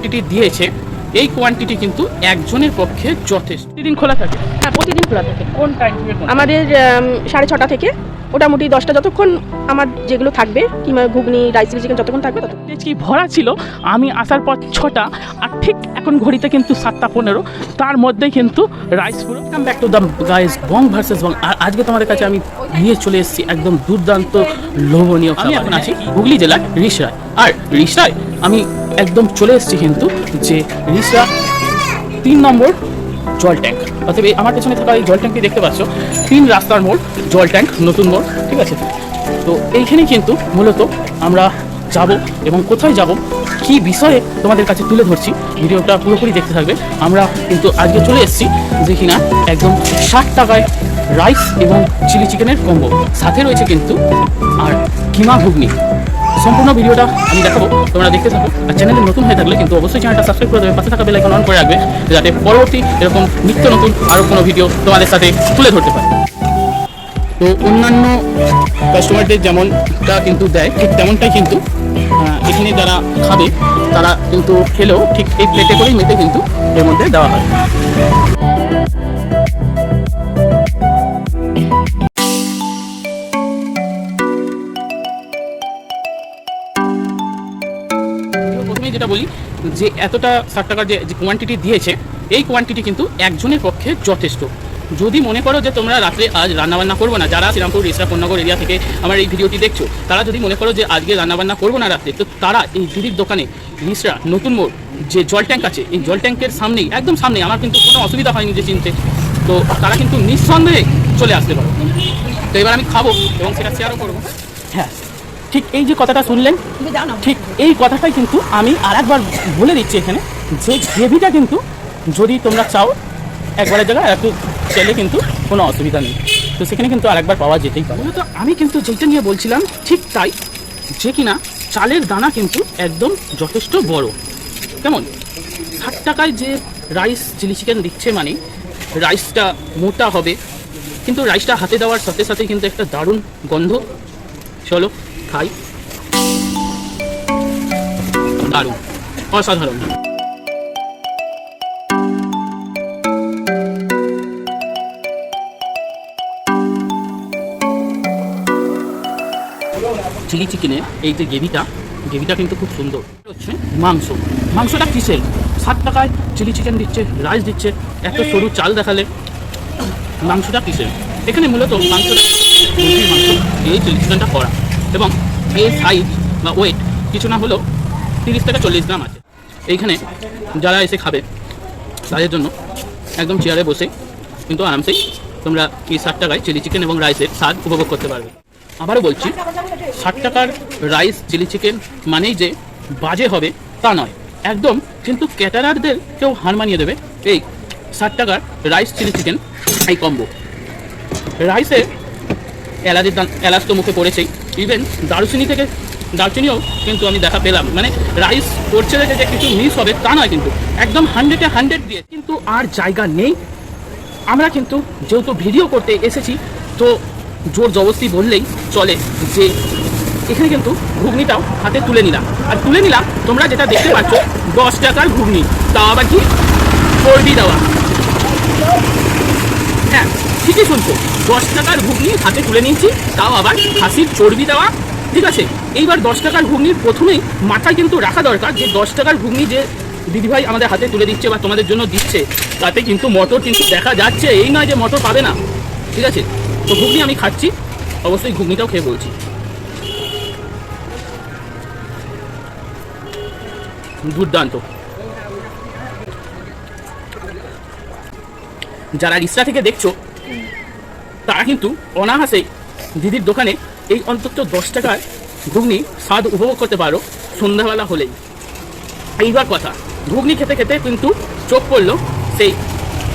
Quantity দিয়েছে এই quantity কিন্তু একজনের পক্ষে যথেষ্ট। প্রতিদিন খোলা থাকে। হ্যাঁ প্রতিদিন খোলা থাকে। কোন টাইম আমাদের সাড়ে ছটা থেকে মোটামুটি দশটা যতক্ষণ আমার যেগুলো থাকবে কিংবা ঘুগনি রাইস চিকেন যতক্ষণ থাকবে ততক্ষণ। কি ভরা ছিল আমি আসার পর ছটা আর ঠিক এখন ঘড়িতে কিন্তু সাতটা পনেরো তার মধ্যে কিন্তু রাইস পুরো come back to the guys bong versus bong আর আজকে তোমাদের কাছে আমি নিয়ে চলে এসেছি একদম দুর্দান্ত লোভনীয় আমি এখন আছি হুগলি জেলার রিসরায়। আর রিসরায় আমি একদম চলে এসেছি কিন্তু যে রিসরা তিন নম্বর জল ট্যাঙ্ক। অর্থাৎ এই আমার পেছনে থাকা এই জল ট্যাঙ্কটি দেখতে পাচ্ছ, তিন রাস্তার মোড়, জল ট্যাঙ্ক, নতুন মোড়, ঠিক আছে? তো এইখানে কিন্তু মূলত আমরা যাব এবং কোথায় যাব, কি বিষয়ে তোমাদের কাছে তুলে ধরছি, ভিডিওটা পুরোপুরি দেখতে থাকবে। আমরা কিন্তু আজকে চলে এসেছি যে কিনা একদম ষাট টাকায় রাইস এবং চিলি চিকেনের কম্বো সাথে রয়েছে কিন্তু আর কিমা ঘুগনি। সম্পূর্ণ ভিডিওটা আমি দেখাবো, তোমরা দেখতে থাকো। আর চ্যানেলে নতুন হয়ে থাকলে কিন্তু অবশ্যই চ্যানেলটা সাবস্ক্রাইব করে দেবে, পাশে থাকা বেলাইকন অন করে রাখবে, যাতে পরবর্তী এরকম নিত্য নতুন আরও কোনো ভিডিও তোমাদের সাথে তুলে ধরতে পারে। তো অন্যান্য কাস্টমারদের যেমনটা কিন্তু দেয়, ঠিক তেমনটাই কিন্তু এখানে যারা খাবে, তারা কিন্তু খেলেও ঠিক এই প্লেটে করেই মেটে কিন্তু এর মধ্যে দেওয়া হয়। যে এতটা ষাট টাকার যে কোয়ান্টিটি দিয়েছে, এই কোয়ান্টিটি কিন্তু একজনের পক্ষে যথেষ্ট। যদি মনে করো যে তোমরা রাত্রে আজ রান্নাবান্না করব না, যারা শ্রীরামপুর পণ্যগর এরিয়া থেকে আমার এই ভিডিওটি দেখছ, তারা যদি মনে করো যে আজকে রান্নাবান্না করব না রাত্রে, তো তারা এই দিদির দোকানে রিসরা নতুন মোড়, যে জল ট্যাঙ্ক আছে, এই জল ট্যাঙ্কের সামনেই, একদম সামনেই, আমার কিন্তু কোনো অসুবিধা হয়নি যে চিনতে, তো তারা কিন্তু নিঃসন্দেহে চলে আসতে পারো। তো এবার আমি খাব এবং সেটা শেয়ারও করব। হ্যাঁ। ঠিক এই যে কথাটা শুনলেন ঠিক এই কথাটাই কিন্তু আমি আর একবার বলে দিচ্ছি এখানে। যে গ্রেভিটা কিন্তু যদি তোমরা চাও একবারের জায়গায় একটু চাইলে কিন্তু কোনো অসুবিধা নেই। তো সেখানে কিন্তু আরেকবার পাওয়া যেতেই পারে। তো আমি কিন্তু যেটা নিয়ে বলছিলাম ঠিক তাই যে কিনা চালের দানা কিন্তু একদম যথেষ্ট বড়। কেমন? ষাট টাকায় যে রাইস চিলি চিকেন দিচ্ছে মানে রাইসটা মোটা হবে। কিন্তু রাইসটা হাতে দেওয়ার সাথে সাথে কিন্তু একটা দারুণ গন্ধ। চলো খাই। দারুণ। অসাধারণ। চিলি চিকেনের এই যে গ্রেভিটা গ্রেভিটা কিন্তু খুব সুন্দর। হচ্ছে মাংস। মাংসটা কিসের? ষাট টাকায় চিলি চিকেন দিচ্ছে, রাইস দিচ্ছে, এত সরু চাল দেখালে। মাংসটা কিসের? এখানে মূলত মাংসটা এই চিলি চিকেনটা করা। এবং এই সাইজ বা ওয়েট কিছু না হলেও তিরিশ থেকে চল্লিশ গ্রাম আছে। এইখানে যারা এসে খাবে, তাদের জন্য একদম চেয়ারে বসে কিন্তু আরামসেই তোমরা এই ষাট টাকায় চিলি চিকেন এবং রাইসের স্বাদ উপভোগ করতে পারবে। আবারও বলছি, ষাট টাকার রাইস চিলি চিকেন মানেই যে বাজে হবে তা নয়। একদম কিন্তু ক্যাটারারদের কেউ হার মানিয়ে দেবে। এই ষাট টাকার রাইস চিলি চিকেন এই কম্বো রাইসে এলাচের দান এলাচ তো মুখে পড়েছেই। ইভেন দারুচিনি থেকে দারচিনিও কিন্তু আমি দেখা পেলাম। মানে রাইস করছে দেখে যে কিছু মিস হবে তা নয় কিন্তু, একদম হান্ড্রেডে হান্ড্রেড দিয়ে। কিন্তু আর জায়গা নেই। আমরা কিন্তু যেহেতু ভিডিও করতে এসেছি, তো জোর জবস্তি বললেই চলে যে এখানে কিন্তু ঘুগনিটাও হাতে তুলে নিলাম। আর তুলে নিলাম, তোমরা যেটা দেখতে পাচ্ছ, দশ টাকার ঘুগনি। তাও আবার কি? চর্বি দেওয়া। হ্যাঁ। ঠিকই শুনছো। দশ টাকার ঘুগনি হাতে তুলে নিয়েছি, তাও আবার খাসির চর্বি দেওয়া। ঠিক আছে, এইবার দশ টাকার ঘুগনির প্রথমেই মাথায় কিন্তু রাখা দরকার যে দশ টাকার ঘুগনি যে দিদিভাই আমাদের হাতে তুলে দিচ্ছে বা তোমাদের জন্য দিচ্ছে, তাতে কিন্তু মটর কিন্তু দেখা যাচ্ছে। এই নয় যে মটর পাবে না। ঠিক আছে, তো ঘুগনি আমি খাচ্ছি। অবশ্যই ঘুগনিটাও খেয়ে বলছি। দুর্দান্ত। যারা রিসরা থেকে দেখছ তারা কিন্তু অনাহাসেই দিদির দোকানে এই অন্তত দশ টাকার ঘুগনি স্বাদ উপভোগ করতে পারো সন্ধ্যাবেলা হলেই। এইবার কথা, ঘুগনি খেতে খেতে কিন্তু চোখ পড়ল সেই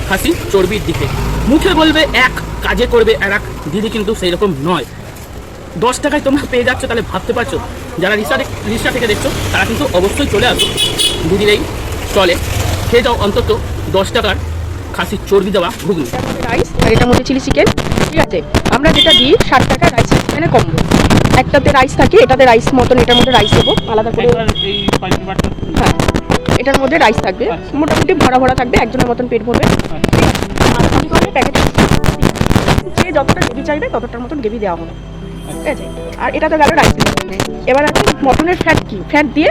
খাসি চর্বির দিকে। মুখে বলবে এক, কাজে করবে আর এক, দিদি কিন্তু সেই রকম নয়। দশ টাকায় তোমরা পেয়ে যাচ্ছ তাহলে ভাবতে পারছ, যারা রিক্সা রিক্সা থেকে দেখছ, তারা কিন্তু অবশ্যই চলে আসো দিদির এই স্টলে খেয়ে যাও অন্তত দশ টাকার খাসির চর্বি দেওয়া ঘুগনি রাইস আর এটার মধ্যে চিলি চিকেন ঠিক আছে? আমরা যেটা দিই ষাট টাকা রাইস চিকেনের কম্বো একটাতে রাইস থাকে এটাতে রাইস মতন এটার মধ্যে রাইস দেবো। আলাদা করে হ্যাঁ। এটার মধ্যে রাইস থাকবে। আচ্ছা। মোটামুটি ভরা ভরা থাকবে একজনের মতন পেট ভরবে। আর কি করবে প্যাকেট যে যতটা গ্রেভি চাইবে ততটার মতন গ্রেভি দেওয়া হবে। ঠিক আছে? আর এটা তো গেল রাইস এবার আছে মটনের ফ্যাট কি? ফ্যাট দিয়ে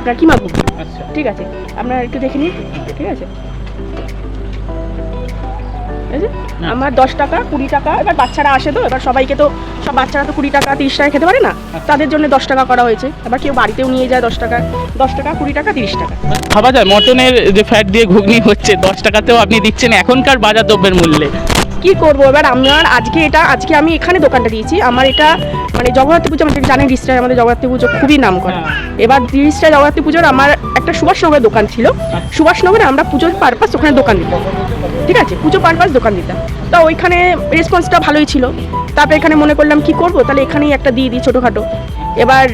আপনার কিমা ঘুগনি আচ্ছা। ঠিক আছে? আপনারা একটু দেখে নিন ঠিক আছে। আমার দশ টাকা কুড়ি টাকা এবার বাচ্চারা আসে তো এবার সবাইকে তো সব বাচ্চারা তো কুড়ি টাকা তিরিশ টাকা খেতে পারে না? তাদের জন্য দশ টাকা করা হয়েছে। এবার কেউ বাড়িতেও নিয়ে যায় দশ টাকা দশ টাকা কুড়ি টাকা তিরিশ টাকা। ভাবা যায় মটনের যে ফ্যাট দিয়ে ঘুগনি হচ্ছে দশ টাকাতেও আপনি দিচ্ছেন এখনকার বাজার দ্রব্যের মূল্যে। কি করব? এবার আমার আজকে এটা আজকে আমি এখানে দোকানটা দিয়েছি। আমার এটা মানে জগদ্ধাত্রী পুজো আমাদের জানেন রিস্টার আমাদের জগদ্ধাত্রী পুজো খুবই নাম করে হ্যাঁ। এবার রিস্টার জগদ্ধাত্রী পুজোর আমার একটা সুভাষনগরের দোকান ছিল। সুভাষনগরে আমরা পুজোর পারপাস ওখানে দোকান দিতাম। ঠিক আছে, পুজো পারপাস দোকান দিতাম। তো ওইখানে রেসপন্সটা ভালোই ছিল। তারপর এখানে মনে করলাম, কি করব? তাহলে এখানেই একটা দিয়ে দিই ছোটোখাটো। এবার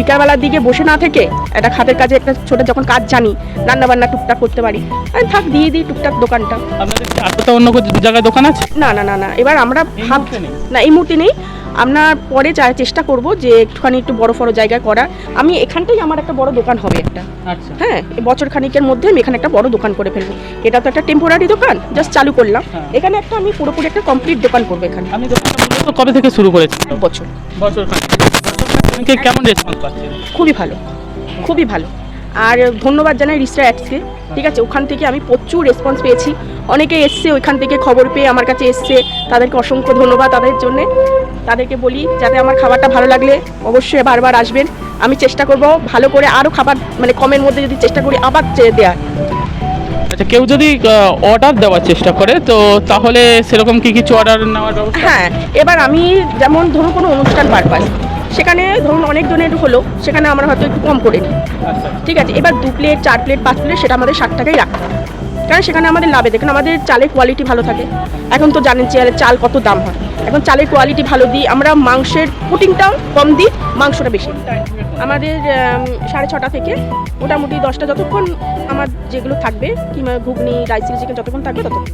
বিকালবেলার দিকে বসে না থেকে একটা খাতের কাজে একটা ছোটো যখন কাজ জানি, রান্নাবান্না টুকটাক করতে পারি। আমি থাক, দিয়ে দিই টুকটাক দোকানটা। কোথাও অন্য জায়গায় দোকান আছে? না না না না এবার আমরা ভাব? না এই মুহূর্তে নেই। আমরা পরে চা- চেষ্টা করব যে একটুখানি একটু বড় ফড় জায়গায় করার। আমি এখানটাই আমার একটা বড় দোকান হবে একটা। আচ্ছা। হ্যাঁ বছর খানিকের মধ্যে আমি এখানে একটা বড় দোকান করে ফেলব। এটা তো একটা টেম্পোরারি দোকান জাস্ট চালু করলাম। হ্যাঁ। এখানে একটা আমি পুরোপুরি একটা কমপ্লিট দোকান করব এখানে। আমি দোকানটা কবে থেকে শুরু করেছি বছর। বছর কেমন রেসপন্স পাচ্ছেন? খুবই ভালো। খুবই ভালো। আর ধন্যবাদ জানাই রিস্টার অ্যাপসকে ঠিক আছে? ওখান থেকে আমি প্রচুর রেসপন্স পেয়েছি। অনেকে এসছে ওইখান থেকে খবর পেয়ে আমার কাছে এসছে। তাদেরকে অসংখ্য ধন্যবাদ তাদের জন্যে। তাদেরকে বলি যাতে আমার খাবারটা ভালো লাগলে অবশ্যই বারবার আসবেন। আমি চেষ্টা করব ভালো করে আরও খাবার মানে কমের মধ্যে যদি চেষ্টা করি আবার চেয়ে দেওয়ার আচ্ছা কেউ যদি অর্ডার দেওয়ার চেষ্টা করে তো তাহলে সেরকম কি কিছু অর্ডার নেওয়ার হ্যাঁ এবার আমি যেমন ধরুন কোনো অনুষ্ঠান পারপাস সেখানে ধরুন অনেক অনেকজনের হলো সেখানে আমরা হয়তো একটু কম করে নিই। আচ্ছা। ঠিক আছে? এবার দু প্লেট চার প্লেট পাঁচ প্লেট সেটা আমাদের ষাট টাকাই রাখতে হবে কারণ সেখানে আমাদের লাভে দেখুন আমাদের চালের কোয়ালিটি ভালো থাকে। এখন তো জানেন চালের চাল কত দাম হয়। এখন চালের কোয়ালিটি ভালো দিই, আমরা মাংসের পুটিংটাও কম দিই, মাংসটা বেশি আমাদের সাড়ে ছটা থেকে মোটামুটি দশটা যতক্ষণ আমার যেগুলো থাকবে, কিংবা ঘুগনি রাইস চিকেন যতক্ষণ থাকবে ততক্ষণ।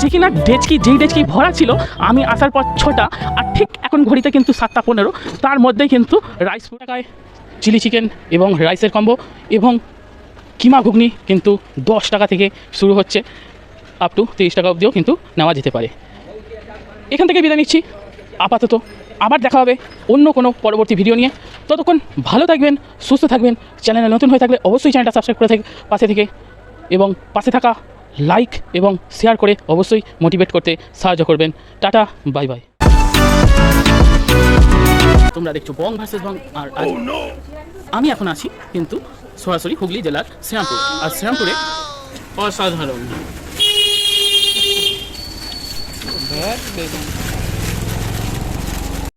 যে কিনা ডেচকি, যেই ডেচকি ভরা ছিল, আমি আসার পর ছটা, আর ঠিক এখন ঘড়িতে কিন্তু সাতটা পনেরো, তার মধ্যেই কিন্তু রাইস টাকায় চিলি চিকেন এবং রাইসের কম্বো এবং কিমা ঘুগনি কিন্তু দশ টাকা থেকে শুরু হচ্ছে। আপ টু তিরিশ টাকা অবধিও কিন্তু নেওয়া যেতে পারে। এখান থেকে বিদায় নিচ্ছি। আপাতত আবার দেখা হবে অন্য কোনো পরবর্তী ভিডিও নিয়ে। ততক্ষণ ভালো থাকবেন সুস্থ থাকবেন। চ্যানেলে নতুন হয়ে থাকলে অবশ্যই চ্যানেলটা সাবস্ক্রাইব করে থেকে পাশে থেকে। এবং পাশে থাকা লাইক এবং শেয়ার করে অবশ্যই মোটিভেট করতে সাহায্য করবেন। টাটা বাই বাই তোমরা দেখছ বং ভার্সেস বং। আর আজ আমি এখন আছি কিন্তু সরাসরি হুগলি জেলার শ্রীরামপুর আর শ্রীরামপুরে অসাধারণ।